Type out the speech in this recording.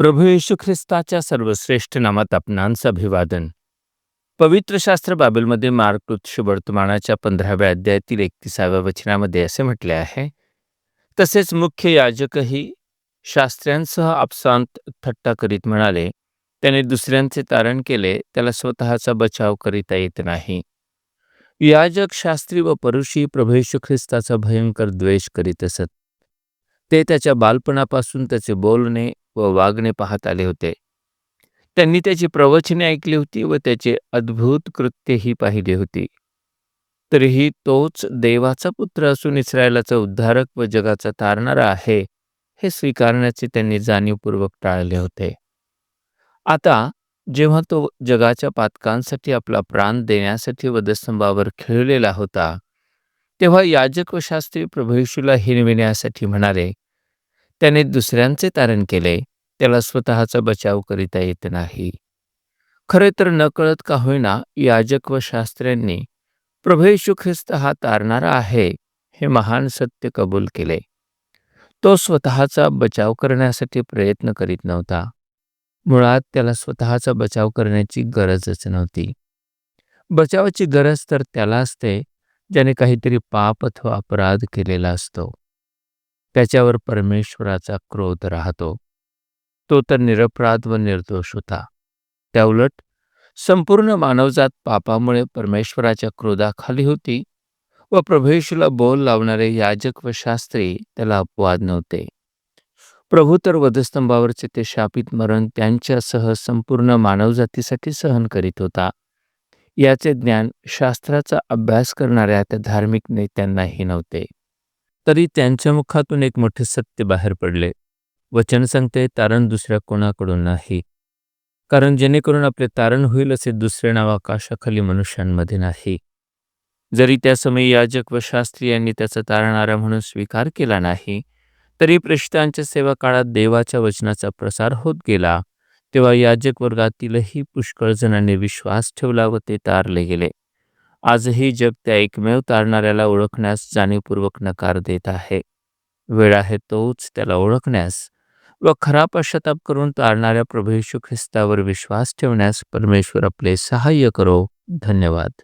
प्रभू येशू ख्रिस्ताच्या सर्वश्रेष्ठ नामात आपणांचं अभिवादन. पवित्र शास्त्र बाबेलमध्ये मार्क वर्तमानाच्या पंधराव्या अध्यायातील एकतीसाव्या वचनामध्ये असे म्हटले आहे तसेच मुख्य याजकही शास्त्र्यांसह आपसांत थट्टा करीत म्हणाले त्याने दुसऱ्यांचे तारण केले त्याला स्वतःचा बचाव करिता येत नाही. याजक शास्त्री व परुषी प्रभू येशू ख्रिस्ताचा भयंकर द्वेष करीत असत. ते त्याच्या बालपणापासून त्याचे बोलणे व वागणे पाहत आले होते. त्यांनी त्याची प्रवचने ऐकली होती व त्याचे अद्भुत कृत्यही पाहिली होती. तरीही तोच देवाचा पुत्र असून इस्रायलाचा उद्धारक व जगाचा तारणारा आहे हे स्वीकारण्याचे त्यांनी जाणीवपूर्वक टाळले होते. आता जेव्हा तो जगाच्या पातकांसाठी आपला प्राण देण्यासाठी वधस्तंभावर खेळलेला होता तेव्हा याजक व शास्त्री प्रभू येशूला हिरविण्यासाठी म्हणाले त्याने दुसऱ्यांचे तारण केले त्याला स्वतःचा बचाव करिता येत नाही. खरे तर नकळत का होईना याजक व शास्त्र्यांनी प्रभेशू ख्रिस्त हा तारणारा आहे हे महान सत्य कबूल केले. तो स्वतःचा बचाव करण्यासाठी प्रयत्न करीत नव्हता. मुळात त्याला स्वतःचा बचाव करण्याची गरजच नव्हती. बचावाची गरज तर त्याला असते ज्याने काहीतरी पाप अथवा अपराध केलेला असतो. त्याच्यावर परमेश्वराचा क्रोध राहतो. तो तर निरपराध व निर्दोष होता. त्याउलट संपूर्ण मानवजात पापामुळे परमेश्वराच्या क्रोधाखाली होती व प्रभेशूला बोल लावणारे याजक व शास्त्री त्याला अपवाद नव्हते. प्रभू तर वधस्तंभावरचे ते शापित मरण त्यांच्यासह संपूर्ण मानवजातीसाठी सहन करीत होता. याचे ज्ञान शास्त्राचा अभ्यास करणाऱ्या त्या धार्मिक नेत्यांनाही नव्हते. तरी त्यांच्या मुखातून एक मोठे सत्य बाहेर पडले. वचन सांगते तारण दुसऱ्या कोणाकडून नाही. कारण जेणेकरून आपले तारण होईल असे दुसरे नाव आकाशाखाली मनुष्यांमध्ये नाही. जरी त्या समयी याजक व शास्त्री यांनी त्याचा तारणारा म्हणून स्वीकार केला नाही तरी प्रेषितांच्या सेवा काळात देवाच्या वचनाचा प्रसार होत गेला तेव्हा याजक वर्गातीलही पुष्कळ जणांनी विश्वास ठेवला व ते तारले गेले. आजही जग त्या एकमेव तारणाऱ्याला ओळखण्यास जाणीवपूर्वक नकार देत आहे. वेळ आहे तोच त्याला ओळखण्यास. व खरा पश्चाताप करून तारणाऱ्या प्रभू येशू ख्रिस्तावर विश्वास ठेवण्यास परमेश्वर आपले सहाय्य करो. धन्यवाद.